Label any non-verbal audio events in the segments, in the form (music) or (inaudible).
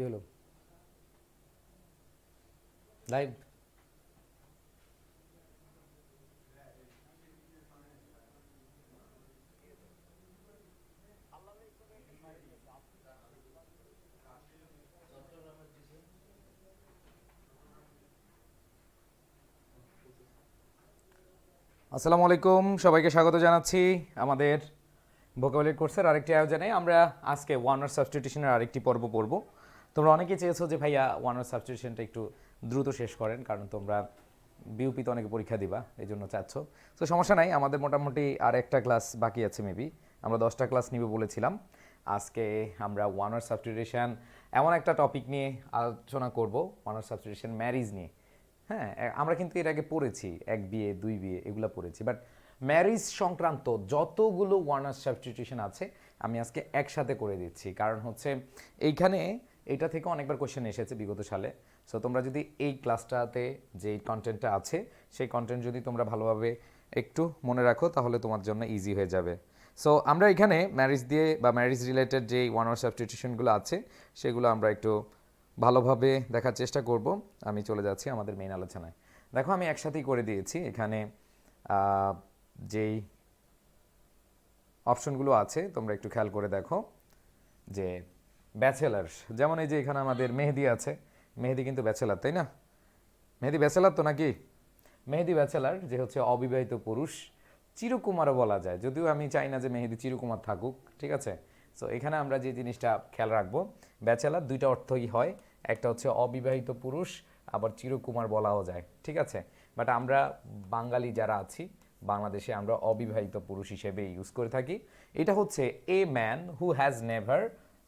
কি হলো? লাইভ আসসালামু আলাইকুম, সবাইকে স্বাগত জানাচ্ছি আমাদের ভোকাবুলারি কোর্সের আরেকটি আয়োজনে। আমরা আজকে ওয়ানার সাবস্টিটিউশনের আরেকটি পর্ব পড়ব। তোমরা অনেকেই চেয়েছো যে ভাইয়া ওয়ানার সাবস্টিটিউশনটা একটু দ্রুত শেষ করেন, কারণ তোমরা বিউপিতে অনেকে পরীক্ষা দিবা এই জন্য চাচ্ছ। তো সমস্যা নাই, আমাদের মোটামুটি আর একটা ক্লাস বাকি আছে মেবি আমরা দশটা ক্লাস নিবে বলেছিলাম। আজকে আমরা ওয়ানার সাবস্টিটিউশন এমন একটা টপিক নিয়ে আলোচনা করব ওয়ানার সাবস্টিটিউশন ম্যারিজ নিয়ে। হ্যাঁ আমরা কিন্তু এর আগে পড়েছি, এক বিয়ে, দুই বিয়ে, এগুলো পড়েছি। বাট ম্যারিজ সংক্রান্ত যতগুলো ওয়ার্নার সাবস্টিটিউশন আছে, আমি আজকে একসাথে করে দিচ্ছি। কারণ হচ্ছে, এইখানে এটা থেকে অনেকবার কোশ্চেন এসেছে বিগত সালে। সো তোমরা যদি এই ক্লাসটাতে যে কন্টেন্টটা আছে, সেই কন্টেন্ট যদি তোমরা ভালোভাবে একটু মনে রাখো, তাহলে তোমার জন্য ইজি হয়ে যাবে। সো আমরা এখানে ম্যারিজ দিয়ে বা ম্যারিজ রিলেটেড যে ওয়ার্নার সাবস্টিটিউশনগুলো আছে, সেগুলো আমরা একটু ভালোভাবে দেখার চেষ্টা করব। আমি চলে যাচ্ছি আমাদের মেইন আলোচনায়। দেখো, আমি একসাথেই করে দিয়েছি। এখানে যেই অপশনগুলো আছে, তোমরা একটু খেয়াল করে দেখো যে ব্যাচেলার যেমন এই যে এখানে আমাদের মেহেদি আছে, মেহেদি কিন্তু ব্যাচেলার, তাই না? মেহেদি ব্যাচেলার তো নাকি? মেহেদি ব্যাচেলার, যে হচ্ছে অবিবাহিত পুরুষ, চিরকুমারও বলা যায়। যদিও আমি চাই না যে মেহেদি চিরকুমার থাকুক, ঠিক আছে? সো এখানে আমরা যে জিনিসটা খেয়াল রাখব, ব্যাচেলার দুইটা অর্থই হয়। একটা হচ্ছে অবিবাহিত পুরুষ, আবার চিরকুমার বলাও যায়, ঠিক আছে? বাট আমরা বাঙালি যারা আছি, বাংলাদেশে আমরা অবিবাহিত পুরুষ হিসেবে ইউজ করে থাকি। এটা হচ্ছে a man who has never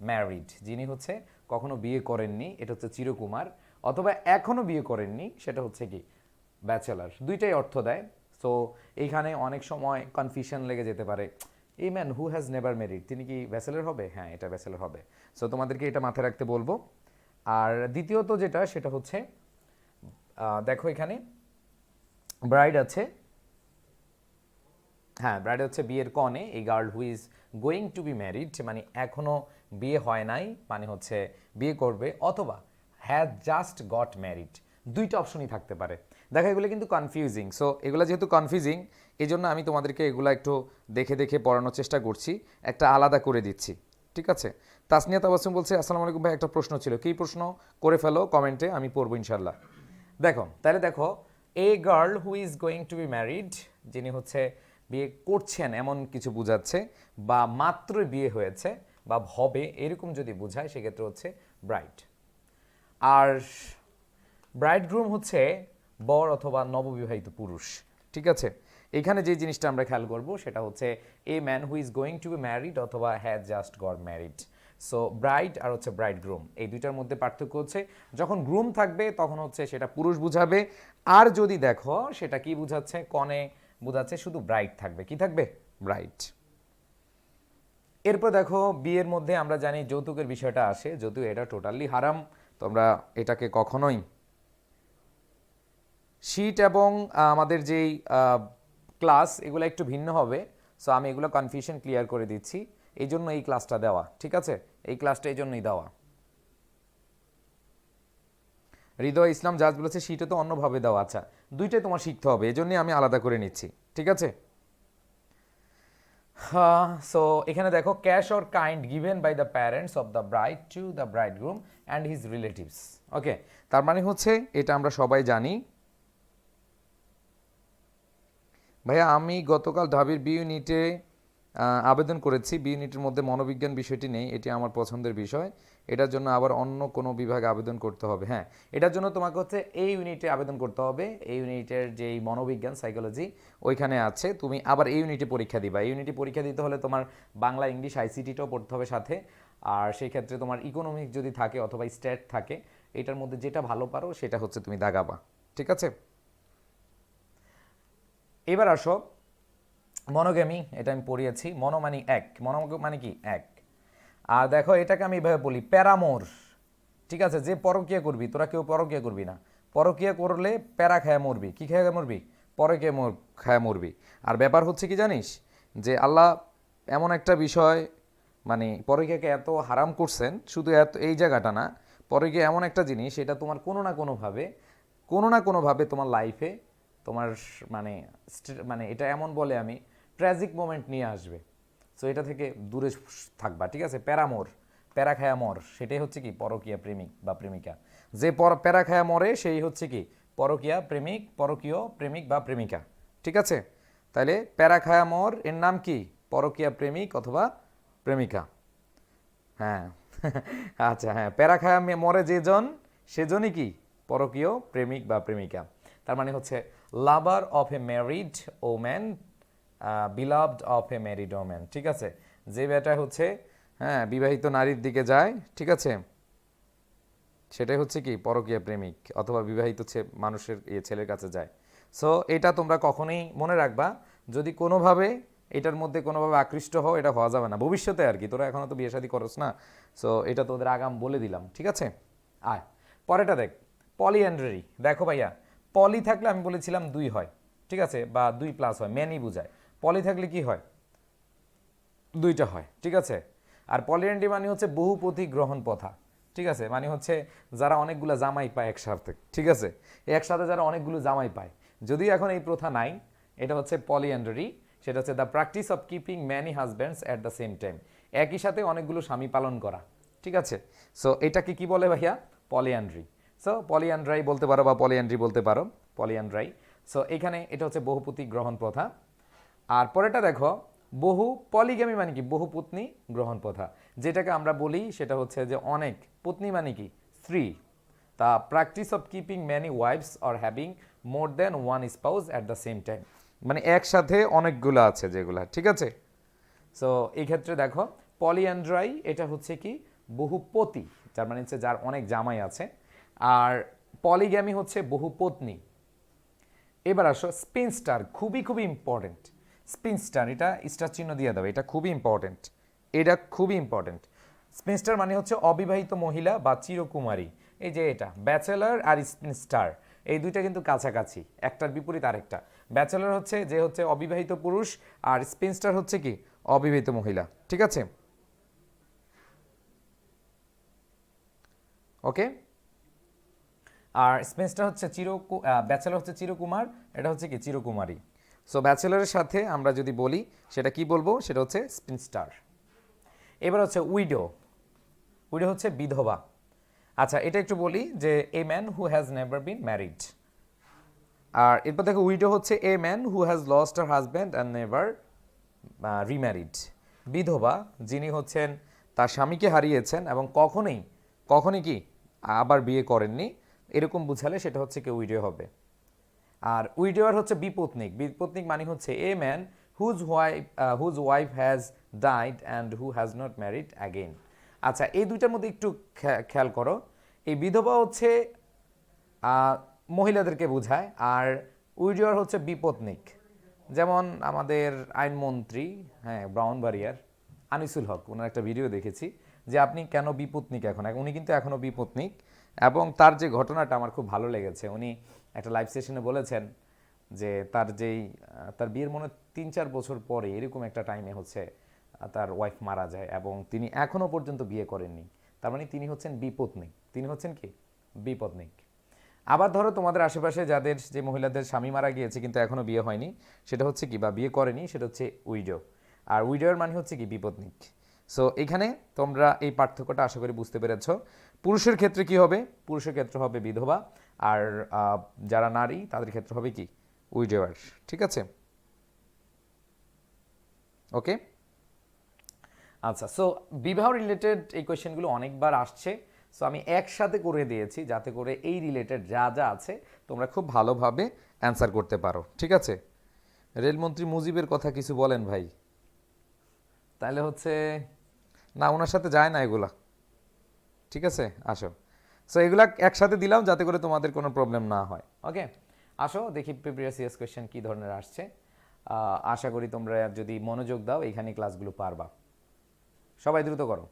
married যিনি হচ্ছে কখনো বিয়ে করেননি, এটা হচ্ছে চিরকুমার, অথবা এখনও বিয়ে করেননি, সেটা হচ্ছে কি? ব্যাচেলার দুইটাই অর্থ দেয়। সো এইখানে অনেক সময় কনফিউশন লেগে যেতে পারে। এই man who has never married তিনি কি ব্যাচেলার হবে? হ্যাঁ এটা ব্যাচেলার হবে। সো তোমাদেরকে এটা মাথায় রাখতে বলব। আর দ্বিতীয়ত যেটা, সেটা হচ্ছে দেখো এখানে ব্রাইড আছে হ্যাঁ ব্রাইড হচ্ছে বিয়ের কনে, এই girl who is going to be married মানে এখনও বিয়ে হয় নাই মানে হচ্ছে বিয়ে করবে অথবা হ্যাজ জাস্ট গট ম্যারিড দুইটা অপশনই থাকতে পারে। দেখা, এগুলো কিন্তু কনফিউজিং সো এগুলো যেহেতু কনফিউজিং এই জন্য আমি তোমাদেরকে এগুলো একটু দেখে দেখে পড়ানোর চেষ্টা করছি। একটা আলাদা করে দিচ্ছি। ঠিক আছে? তাসনিয়া তাবাসুম বলছে, আসসালামু আলাইকুম ভাই, একটা প্রশ্ন ছিল। কী প্রশ্ন? করে ফেলো কমেন্টে, আমি পড়ব ইনশাল্লাহ দেখো, তাহলে দেখো a girl who is going to be married যিনি হচ্ছে বিয়ে করছেন, এমন কিছু বোঝাচ্ছে, বা মাত্রই বিয়ে হয়েছে বা হবে এরকম যদি বোঝায়, সেক্ষেত্রে হচ্ছে ব্রাইড আর ব্রাইড গ্রুম হচ্ছে বর অথবা নববিবাহিত পুরুষ। ঠিক আছে? এখানে যে জিনিসটা আমরা খেয়াল করব, সেটা হচ্ছে a man who is going to be married অথবা has just got married so bride আর হচ্ছে ব্রাইড গ্রুম এই দুইটার মধ্যে পার্থক্য হচ্ছে, যখন গ্রুম থাকবে, তখন হচ্ছে সেটা পুরুষ বুঝাবে। আর যদি দেখো, সেটা কি বুঝাচ্ছে? কনে বোঝাচ্ছে, শুধু ব্রাইড থাকবে। কি থাকবে? ব্রাইড এরপর দেখো, বিয়ের মধ্যে আমরা জানি যৌতুকের বিষয়টা আসে। যদিও এটা টোটালি হারাম, তোমরা এটাকে কখনোই শীট এবং আমাদের যেই ক্লাস, এগুলো একটু ভিন্ন হবে। সো আমি এগুলো কনফিউশন ক্লিয়ার করে দিচ্ছি। এই জন্য এই ক্লাসটা দেওয়া, ঠিক আছে? এই ক্লাসটা এই জন্যই দেওয়া। হৃদয় ইসলাম জাজ বলেছে, শীটে তো অন্যভাবে দেওয়া আচ্ছা। দুইটাই তোমার শিখতে হবে এই জন্যই আমি আলাদা করে নিচ্ছি, ঠিক আছে? সো এখানে দেখো cash or kind given by the parents of the bride to the bridegroom and his relatives okay তার মানে হচ্ছে এটা আমরা সবাই জানি। ভাইয়া, আমি গতকাল ঢাবির বি ইউনিটে আবেদন করেছি। বি ইউনিটের মধ্যে মনোবিজ্ঞান বিষয়টি নেই, এটি আমার পছন্দের বিষয়। এটার জন্য আবার অন্য কোনো বিভাগে আবেদন করতে হবে হ্যাঁ। এটার জন্য তোমাকে হচ্ছে এই ইউনিটে আবেদন করতে হবে, এই ইউনিটের যেই মনোবিজ্ঞান সাইকোলজি ওইখানে আছে। তুমি আবার এই ইউনিটে পরীক্ষা দিবা। এই ইউনিটে পরীক্ষা দিতে হলে তোমার বাংলা, ইংলিশ আইসিটিটাও পড়তে হবে সাথে। আর সেই ক্ষেত্রে তোমার ইকোনমিক যদি থাকে অথবা স্টেট থাকে, এটার মধ্যে যেটা ভালো পারো সেটা হচ্ছে তুমি দাগাবা, ঠিক আছে? এবার আসো মনোগ্যামি এটা আমি পড়িয়েছি মনো মানে এক। মনো মানে কি? এক। আর দেখো, এটাকে আমি এভাবে বলি, প্যারামোর। ঠিক আছে, যে পরকিয়া করবি, তোরা কেউ পরকিয়া করবি না। পরকিয়া করলে প্যারা খায় মরবি। কি খেয়ে মরবি? পরকিয়া মর, খায় মরবি। আর ব্যাপার হচ্ছে কি জানিস? যে আল্লাহ এমন একটা বিষয় মানে পরকীয়াকে এত হারাম করছেন, শুধু এত, এই জায়গাটা না, পরকীয়া এমন একটা জিনিস, এটা তোমার কোনো না কোনোভাবে, কোনো না কোনোভাবে তোমার লাইফে তোমার মানে মানে এটা এমন বলে আমি ট্র্যাজিক মোমেন্ট নিয়ে আসবে। সো এটা থেকে দূরে থাকবা, ঠিক আছে? প্যারামোর প্যারা খায়া মর, সেটাই হচ্ছে কি? পরকীয়া প্রেমিক বা প্রেমিকা। যে পর, প্যারা খায়া মরে, সেই হচ্ছে কি? পরকীয়া প্রেমিক, পরকীয় প্রেমিক বা প্রেমিকা, ঠিক আছে? তাহলে প্যারা খায়া মর, এর নাম কি? পরকীয়া প্রেমিক অথবা প্রেমিকা। হ্যাঁ। (laughs) আচ্ছা হ্যাঁ প্যারা খায়া মরে যেজন সেজনই কি? পরকীয় প্রেমিক বা প্রেমিকা। তার মানে হচ্ছে lover of a married woman beloved of a married woman ঠিক আছে? যে বেটা হচ্ছে হ্যাঁ বিবাহিত নারীর দিকে যায়, ঠিক আছে? সেটাই হচ্ছে কি, পরকীয়া প্রেমিক, অথবা বিবাহিত মানুষের ইয়ে ছেলের কাছে যায়। সো এটা তোমরা কখনোই মনে রাখবা, যদি কোনোভাবে এটার মধ্যে কোনোভাবে আকৃষ্ট হও, এটা হওয়া যাবে না। ভবিষ্যতে আর কি, তোরা এখনও তো বিয়ে শাদী করস না সো এটা তোদের আগাম বলে দিলাম, ঠিক আছে? আয় পরেটা দেখ পলি পলিঅ্যান্ড্রি দেখো ভাইয়া পলি থাকলে আমি বলেছিলাম দুই হয়, ঠিক আছে? বা দুই প্লাস হয় ম্যানই বোঝায়। পলি থাকলে কি হয়? দুইটা হয়, ঠিক আছে? আর পলিঅ্যান্ড্রি মানে হচ্ছে বহুপতি গ্রহণ প্রথা, ঠিক আছে? মানে হচ্ছে যারা অনেকগুলো জামাই পায় একসাথে, ঠিক আছে? একসাথে যারা অনেকগুলো জামাই পায়। যদিও এখন এই প্রথা নাই, এটা হচ্ছে পলিঅ্যান্ড্রি সেটা হচ্ছে the practice of keeping many husbands at the same time একই সাথে অনেকগুলো স্বামী পালন করা, ঠিক আছে? সো এটাকে কি বলে ভাইয়া? পলিঅ্যান্ড্রি সো পলিঅ্যান্ড্রাই বলতে পারো বা পলিঅ্যান্ড্রি বলতে পারো পলিঅ্যান্ড্রাই সো এখানে এটা হচ্ছে বহুপতি গ্রহণ প্রথা। আর পরেটা দেখো, বহু পলিগ্যামি মানে কি? বহু পত্নী গ্রহণ প্রথা। যেটাকে আমরা বলি সেটা হচ্ছে যে অনেক পত্নী মানে কি? স্ত্রী। তা practice of keeping many wives or having more than one spouse at the same time. মানে একসাথে অনেকগুলো আছে যেগুলা, ঠিক আছে? সো, এই ক্ষেত্রে দেখো, পলিঅ্যান্ড্রাই এটা হচ্ছে কি? বহুপতি যার মানে হচ্ছে যার অনেক জামাই আছে। আর পলিগ্যামি হচ্ছে বহুপত্নী এবার আসো, স্পিনস্টার খুবই খুবই ইম্পর্টেন্ট স্পিনস্টার, এটা স্টার চিহ্ন দিয়ে দেবে এটা খুবই ইম্পর্টেন্ট এটা খুবই ইম্পর্টেন্ট স্পিনস্টার মানে হচ্ছে অবিবাহিত মহিলা বা চিরকুমারী, এই যে এটা, ব্যাচেলার আর স্পিনস্টার, এই দুইটা কিন্তু কাছাকাছি, একটার বিপরীত আরেকটা। ব্যাচেলার হচ্ছে যে হচ্ছে অবিবাহিত পুরুষ আর স্পিনস্টার হচ্ছে কি, অবিবাহিত মহিলা, ঠিক আছে? ওকে আর স্পেন্সটা হচ্ছে চির ব্যাচেলর হচ্ছে চিরকুমার, এটা হচ্ছে কি, চিরকুমারী। সো ব্যাচেলরের সাথে আমরা যদি বলি, সেটা কি বলব? সেটা হচ্ছে স্পিনস্টার এবার হচ্ছে উইডো উইডো হচ্ছে বিধবা। আচ্ছা এটা একটু বলি যে a man who has never been married আর এরপর দেখো উইডো হচ্ছে a man who has lost her husband and never remarried বিধবা, যিনি হচ্ছেন, তার স্বামীকে হারিয়েছেন এবং কখনোই, কখনই কি, আবার বিয়ে করেননি, এরকম বুঝালে সেটা হচ্ছে কি উইডো হবে। আর উইডোয়ার হচ্ছে বিপত্নিক। বিপত্নিক মানে হচ্ছে a man whose wife whose wife has died and who has not married again আচ্ছা এই দুইটার মধ্যে একটু খেয়াল করো। এই বিধবা হচ্ছে মহিলাদেরকে বোঝায়, আর উইডোয়ার হচ্ছে বিপত্নিক। যেমন আমাদের আইনমন্ত্রী হ্যাঁ ব্রাউনবাড়িয়ার আনিসুল হক, ওনার একটা ভিডিও দেখেছি, যে আপনি কেন বিপত্নিক এখন? উনি কিন্তু এখনও বিপত্নিক। এবং তার যে ঘটনাটা আমার খুব ভালো লেগেছে, উনি একটা লাইভ সেশনে বলেছেন যে তার যেই, তার বিয়ের মনে তিন চার বছর পরে এরকম একটা টাইমে হচ্ছে, তার ওয়াইফ মারা যায় এবং তিনি এখনও পর্যন্ত বিয়ে করেননি। তার মানে তিনি হচ্ছেন বিপত্নিক তিনি হচ্ছেন কি? বিপত্নিক আবার ধরো তোমাদের আশেপাশে যাদের যে মহিলাদের স্বামী মারা গিয়েছে কিন্তু এখনও বিয়ে হয়নি, সেটা হচ্ছে কি বা বিয়ে করেনি, সেটা হচ্ছে উইডো। আর উইডোর মানে হচ্ছে কি? বিপত্নিক সো এখানে তোমরা এই পার্থক্যটা আশা করি বুঝতে পেরেছ। পুরুষের ক্ষেত্রে কি হবে? পুরুষের ক্ষেত্রে হবে বিধবা। আর যারা নারী, তাদের ক্ষেত্রে হবে কি? উইডোয়ার ঠিক আছে? ওকে? আচ্ছা সো বিবাহ রিলেটেড এই কোয়েশ্চেনগুলো অনেকবার আসছে। সো আমি একসাথে করে দিয়েছি যাতে করে এই রিলেটেড যা যা আছে তোমরা খুব ভালোভাবে অ্যান্সার করতে পারো, ঠিক আছে? রেলমন্ত্রী মুজিবের কথা কিছু বলেন ভাই। তাহলে হচ্ছে, না, ওনার সাথে যায় না এগুলা। ঠিক আছে? আসো। সো এগুলা একসাথে দিলাম যাতে করে তোমাদের কোনো প্রবলেম না হয়। ওকে আসো, দেখি প্রিভিয়াস কোয়েশ্চেন কী ধরনের আসছে। আশা করি তোমরা যদি মনোযোগ দাও এইখানে ক্লাসগুলো পারবা। সবাই দ্রুত করো।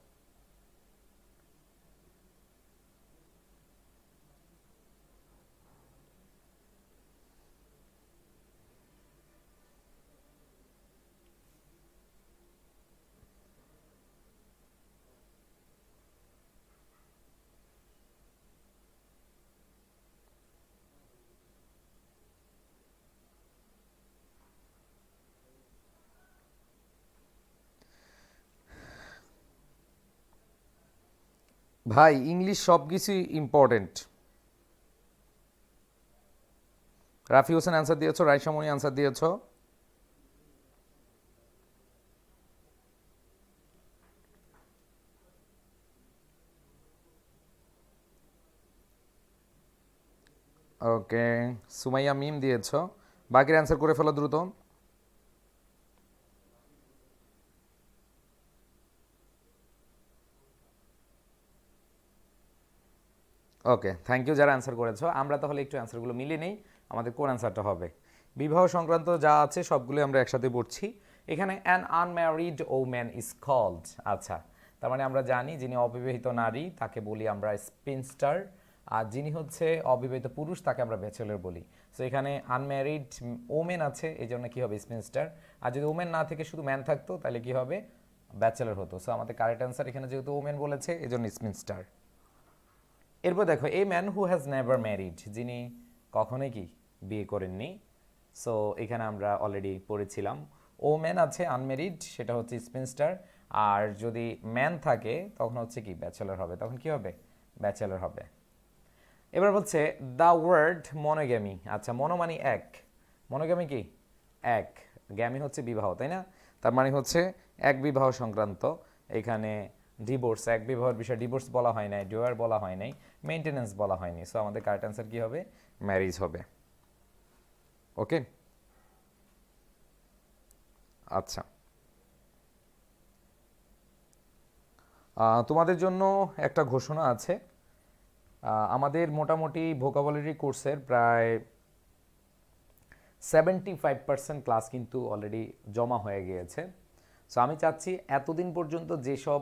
ভাই, ইংলিশ সব কিছুই ইম্পর্টেন্ট রাফি হোসেন অ্যান্সার দিয়েছ রাইসামণি অ্যান্সার দিয়েছ। ওকে সুমাইয়া মিম দিয়েছ। বাকির অ্যান্সার করে ফেলো দ্রুত। ওকে থ্যাংক ইউ যারা অ্যান্সার করেছ। আমরা তাহলে একটু অ্যান্সারগুলো মিলিয়ে নেই, আমাদের কোন অ্যান্সারটা হবে। বিবাহ সংক্রান্ত যা আছে সবগুলো আমরা একসাথে পড়ছি। এখানে an unmarried woman is called আচ্ছা তার মানে আমরা জানি যিনি অবিবাহিত নারী, তাকে বলি আমরা স্পিনস্টার আর যিনি হচ্ছে অবিবাহিত পুরুষ, তাকে আমরা ব্যাচেলর বলি। সো এখানে আনম্যারিড ওমেন আছে এই জন্য কী হবে স্পিনস্টার আর যদি ওমেন না থেকে শুধু ম্যান থাকতো, তাহলে কী হবে? ব্যাচেলর হতো। সো আমাদের কারেক্ট অ্যান্সার এখানে যেহেতু ওমেন বলেছে এই জন্য স্পিনস্টার এরপর দেখো a man who has never married যিনি কখনোই কি বিয়ে করেননি। সো এখানে আমরা অলরেডি পড়েছিলাম। ও ম্যান আছে আনমেরিড সেটা হচ্ছে স্পিনস্টার আর যদি ম্যান থাকে, তখন হচ্ছে কি ব্যাচেলর হবে। তখন কি হবে? ব্যাচেলর হবে। এবার বলছে দ্য ওয়ার্ড মনোগ্যামি আচ্ছা মনো মানে এক। মনোগ্যামি কি? এক। গ্যামি হচ্ছে বিবাহ, তাই না? তার মানে হচ্ছে এক বিবাহ সংক্রান্ত। এখানে ডিভোর্স এক বিবাহের বিষয়ে ডিভোর্স বলা হয় নাই ডিওয়ার বলা হয় নাই মেনটেনেন্স বলা হয়নি সো আমাদের কারেক্ট অ্যান্সার কি হবে? ম্যারিজ হবে। ওকে আচ্ছা। তোমাদের জন্য একটা ঘোষণা আছে। আমাদের মোটামুটি ভোকাবুলারি কোর্সের প্রায় সেভেন্টি ফাইভ পার্সেন্ট ক্লাস কিন্তু অলরেডি জমা হয়ে গিয়েছে। সো আমি চাচ্ছি এতদিন পর্যন্ত যেসব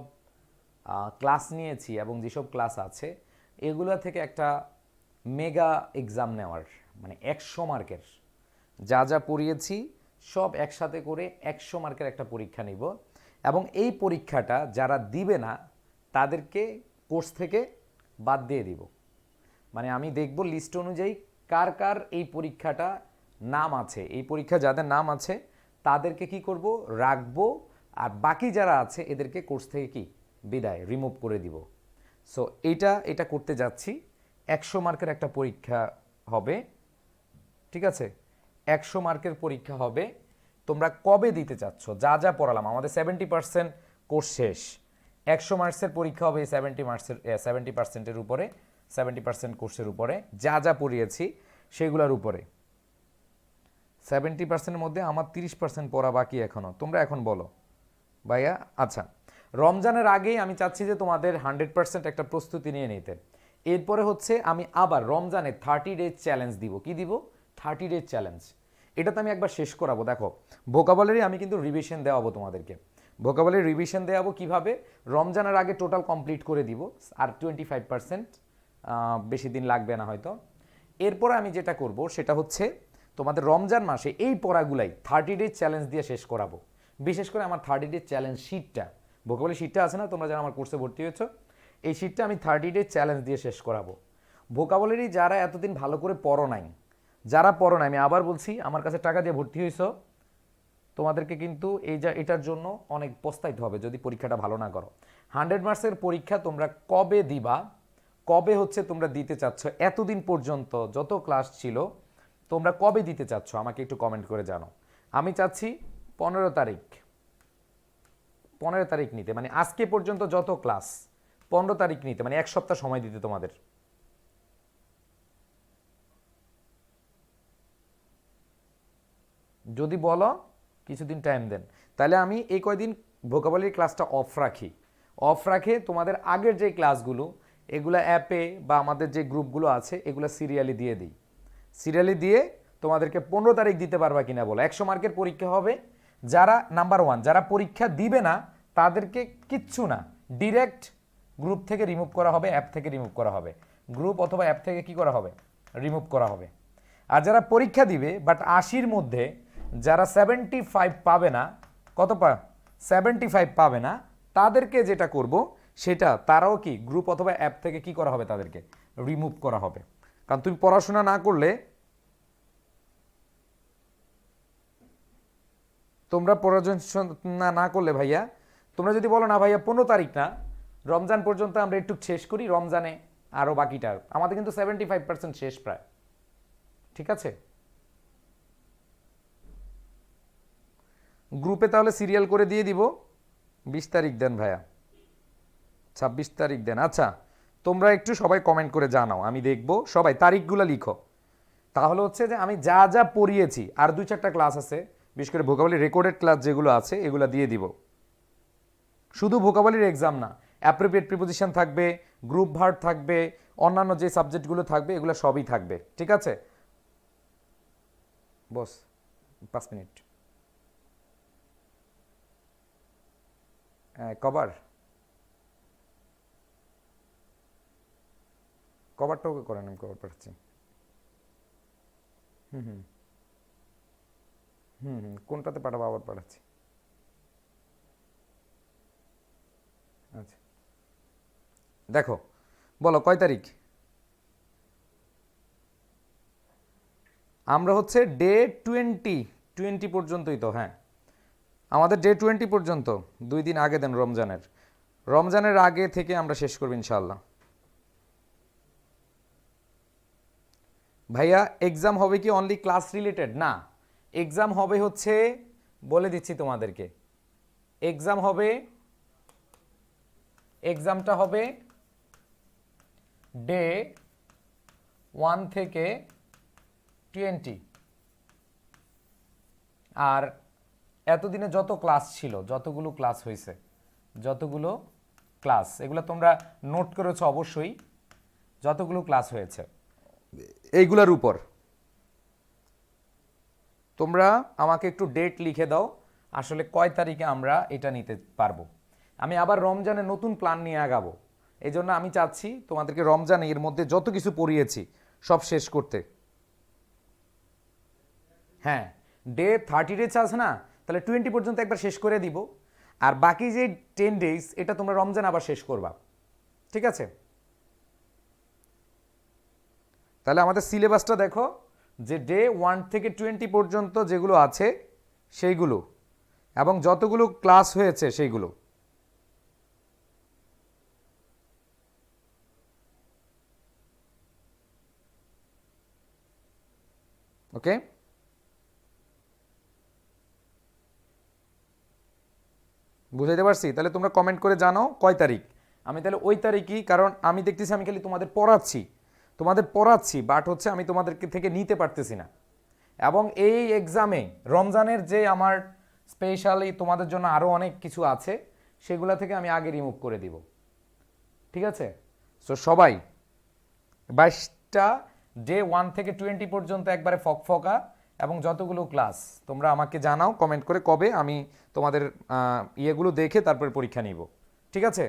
ক্লাস নিয়েছি এবং যেসব ক্লাস আছে, এগুলো থেকে একটা মেগা এক্সাম নেওয়ার মানে একশো মার্কের যা যা পড়িয়েছি, সব একসাথে করে একশো মার্কের একটা পরীক্ষা নিব। এবং এই পরীক্ষাটা যারা দিবে না, তাদেরকে কোর্স থেকে বাদ দিয়ে দিব। মানে আমি দেখব লিস্ট অনুযায়ী কার কার এই পরীক্ষাটা নাম আছে। এই পরীক্ষা যাদের নাম আছে, তাদেরকে কি করব? রাখব। আর বাকি যারা আছে, এদেরকে কোর্স থেকে কি বিদায় রিমুভ করে দিব। সো এটা এটা করতে যাচ্ছি। একশো মার্কের একটা পরীক্ষা হবে। ঠিক আছে? একশো মার্কের পরীক্ষা হবে। তোমরা কবে দিতে চাচ্ছ? যা যা পড়ালাম। আমাদের সেভেন্টি পার্সেন্ট কোর্স শেষ। একশো মার্কসের পরীক্ষা হবে সেভেন্টি মার্কসের সেভেন্টি পার্সেন্টের উপরে। সেভেন্টি পার্সেন্ট কোর্সের উপরে। যা যা পড়িয়েছি, সেগুলোর উপরে। সেভেন্টি পার্সেন্টের মধ্যে আমার তিরিশ পার্সেন্ট পড়া বাকি এখনও তোমরা এখন বলো। ভাইয়া আচ্ছা। রমজানের আগেই আমি চাচ্ছি যে তোমাদের হান্ড্রেড পার্সেন্ট একটা প্রস্তুতি নিয়ে নিতে। এরপরে হচ্ছে আমি আবার রমজানে থার্টি ডেজ চ্যালেঞ্জ দিব। কি দিব? Thirty days challenge. এটা তো আমি একবার শেষ করাবো। দেখো ভোকাবলারি আমি কিন্তু রিভিশন দেওয়াবো তোমাদেরকে। ভোকাবলারি রিভিশন দেওয়াবো কীভাবে? রমজানের আগে টোটাল কমপ্লিট করে দিব। আর টোয়েন্টি ফাইভ পার্সেন্ট বেশি দিন লাগবে না হয়তো। এরপরে আমি যেটা করব, সেটা হচ্ছে তোমাদের রমজান মাসে এই পড়াগুলাই থার্টি ডেজ চ্যালেঞ্জ দিয়ে শেষ করাবো। বিশেষ করে আমার থার্টি ডেজ চ্যালেঞ্জ শিটটা ভোকাবলি শিটটা আছে না? তোমরা যারা আমার কোর্সে ভর্তি হয়েছো, এই শিটটা আমি থার্টি ডে চ্যালেঞ্জ দিয়ে শেষ করাবো। ভোকাবলারি যারা এতদিন ভালো করে পড়ো নাই, যারা পড়ো নাই, আমি আবার বলছি, আমার কাছে টাকা দিয়ে ভর্তি হয়েছো তোমাদেরকে কিন্তু এই যা, এটার জন্য অনেক পস্তাইতে হবে যদি পরীক্ষাটা ভালো না করো। হান্ড্রেড মার্কসের পরীক্ষা তোমরা কবে দিবা? কবে হচ্ছে তোমরা দিতে চাচ্ছ? এতদিন পর্যন্ত যত ক্লাস ছিল, তোমরা কবে দিতে চাচ্ছ? আমাকে একটু কমেন্ট করে জানো আমি চাচ্ছি পনেরো তারিখ। পনেরো তারিখ নিতে মানে আজকে পর্যন্ত যত ক্লাস, পনেরো তারিখ নিতে মানে এক সপ্তাহ সময় দিতে তোমাদের। যদি বলো, কিছুদিন টাইম দেন। তাহলে আমি এই কয়দিন ভোকাবলির ক্লাসটা অফ রাখি। অফ রাখে তোমাদের আগের যে ক্লাসগুলো এগুলো অ্যাপে বা আমাদের যে গ্রুপগুলো আছে, এগুলো সিরিয়ালি দিয়ে দিই। সিরিয়ালি দিয়ে তোমাদেরকে পনেরো তারিখ দিতে পারবা কিনা বলো। একশো মার্কের পরীক্ষা হবে যারা নাম্বার ওয়ান যারা পরীক্ষা দিবে না, তাদেরকে কিচ্ছু না। ডিরেক্ট গ্রুপ থেকে রিমুভ করা হবে অ্যাপ থেকে রিমুভ করা হবে। গ্রুপ অথবা অ্যাপ থেকে কি করা হবে? রিমুভ করা হবে। আর যারা পরীক্ষা দিবে বাট আশির মধ্যে, যারা সেভেন্টি ফাইভ পাবে না, কত পা সেভেন্টি ফাইভ পাবে না, তাদেরকে যেটা করব, সেটা তারাও কি গ্রুপ অথবা অ্যাপ থেকে কি করা হবে তাদেরকে? রিমুভ করা হবে। কারণ তুমি পড়াশোনা না করলে তোমরা পড়াশোনা না করলে ভাইয়া। তোমরা যদি বলো, না ভাইয়া, পনেরো তারিখ না রমজান পর্যন্ত আমরা একটু শেষ করি, রমজানে আরও বাকিটা। আমাদের কিন্তু সেভেন্টি ফাইভ পার্সেন্ট শেষ প্রায়। ঠিক আছে? গ্রুপে তাহলে সিরিয়াল করে দিয়ে দিব। বিশ তারিখ দেন ভাইয়া। ছাব্বিশ তারিখ দেন। আচ্ছা তোমরা একটু সবাই কমেন্ট করে জানাও, আমি দেখব। সবাই, তারিখগুলো লিখো। তাহলে হচ্ছে যে আমি যা যা পড়িয়েছি, আর দুই চারটা ক্লাস আছে বিশেষ করে ভোকাবলি রেকর্ডেড ক্লাস যেগুলো আছে, এগুলো দিয়ে দিব। শুধু ভোকাবলির এক্সাম না অ্যাপ্রোপ্রিয়েট প্রিপোজিশন থাকবে গ্রুপ ভার্ব থাকবে, অন্যান্য যে সাবজেক্টগুলো থাকবে, এগুলো সবই থাকবে, ঠিক আছে? বস, পাঁচ মিনিট। কভার কভারটাও করেন আমি কভার পাঠাচ্ছি। হুম হুম। হুম হুম, কোনটাতে পাঠাবো? আবার পাঠাচ্ছি। আচ্ছা। দেখো, বলো, কয় তারিখ? আমরা হচ্ছে ডে টোয়েন্টি টোয়েন্টি পর্যন্তই তো হ্যাঁ। আমাদের ডে টোয়েন্টি পর্যন্ত, দুই দিন আগে দেন রমজানের। রমজানের আগে থেকে আমরা শেষ করব ইনশাল্লাহ ভাইয়া এক্সাম হবে কি অনলি ক্লাস রিলেটেড না। এক্সাম হবে হচ্ছে, বলে দিচ্ছি তোমাদেরকে, এক্সাম হবে, এক্সামটা হবে ডে ওয়ান থেকে টোয়েন্টি। আর এতদিনে যত ক্লাস ছিল, যতগুলো ক্লাস হয়েছে, যতগুলো ক্লাস, এগুলো তোমরা নোট করেছ অবশ্যই, যতগুলো ক্লাস হয়েছে। এইগুলোর উপর। তোমরা আমাকে একটু ডেট লিখে দাও, আসলে কয় তারিখে আমরা এটা নিতে পারব। আমি আবার রমজানে নতুন প্ল্যান নিয়ে আগাবো। এই জন্য আমি চাচ্ছি তোমাদেরকে রমজানে এর মধ্যে যত কিছু পড়িয়েছি, সব শেষ করতে। হ্যাঁ ডে থার্টি ডেজ আছে না, তাহলে টোয়েন্টি পর্যন্ত একবার শেষ করে দিব। আর বাকি যে টেন ডেজ এটা তোমরা রমজান আবার শেষ করবা। ঠিক আছে? তাহলে আমাদের সিলেবাসটা দেখো। যে ডে ওয়ান থেকে টোয়েন্টি পর্যন্ত যেগুলো আছে, সেইগুলো এবং যতগুলো ক্লাস হয়েছে সেইগুলো। ওকে বুঝাইতে পারছি? তাহলে তোমরা কমেন্ট করে জানো কয় তারিখ। আমি তাহলে ওই তারিখই, কারণ আমি দেখতেছি আমি খালি তোমাদের পড়াচ্ছি। তোমাদের পড়াচ্ছি বাট হচ্ছে আমি তোমাদেরকে থেকে নিতে পারতেছি না। এবং এই এক্সামে রমজানের যে আমার স্পেশালি তোমাদের জন্য আরও অনেক কিছু আছে, সেগুলো থেকে আমি আগে রিমুভ করে দিব। ঠিক আছে? সো সবাই, বাইশটা ডে ওয়ান থেকে টোয়েন্টি পর্যন্ত একবারে ফকফকা এবং যতগুলো ক্লাস তোমরা আমাকে জানাও কমেন্ট করে কবে আমি তোমাদের ইয়েগুলো দেখে তারপরে পরীক্ষা নিব। ঠিক আছে?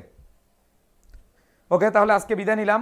ওকে তাহলে আজকে বিদায় নিলাম।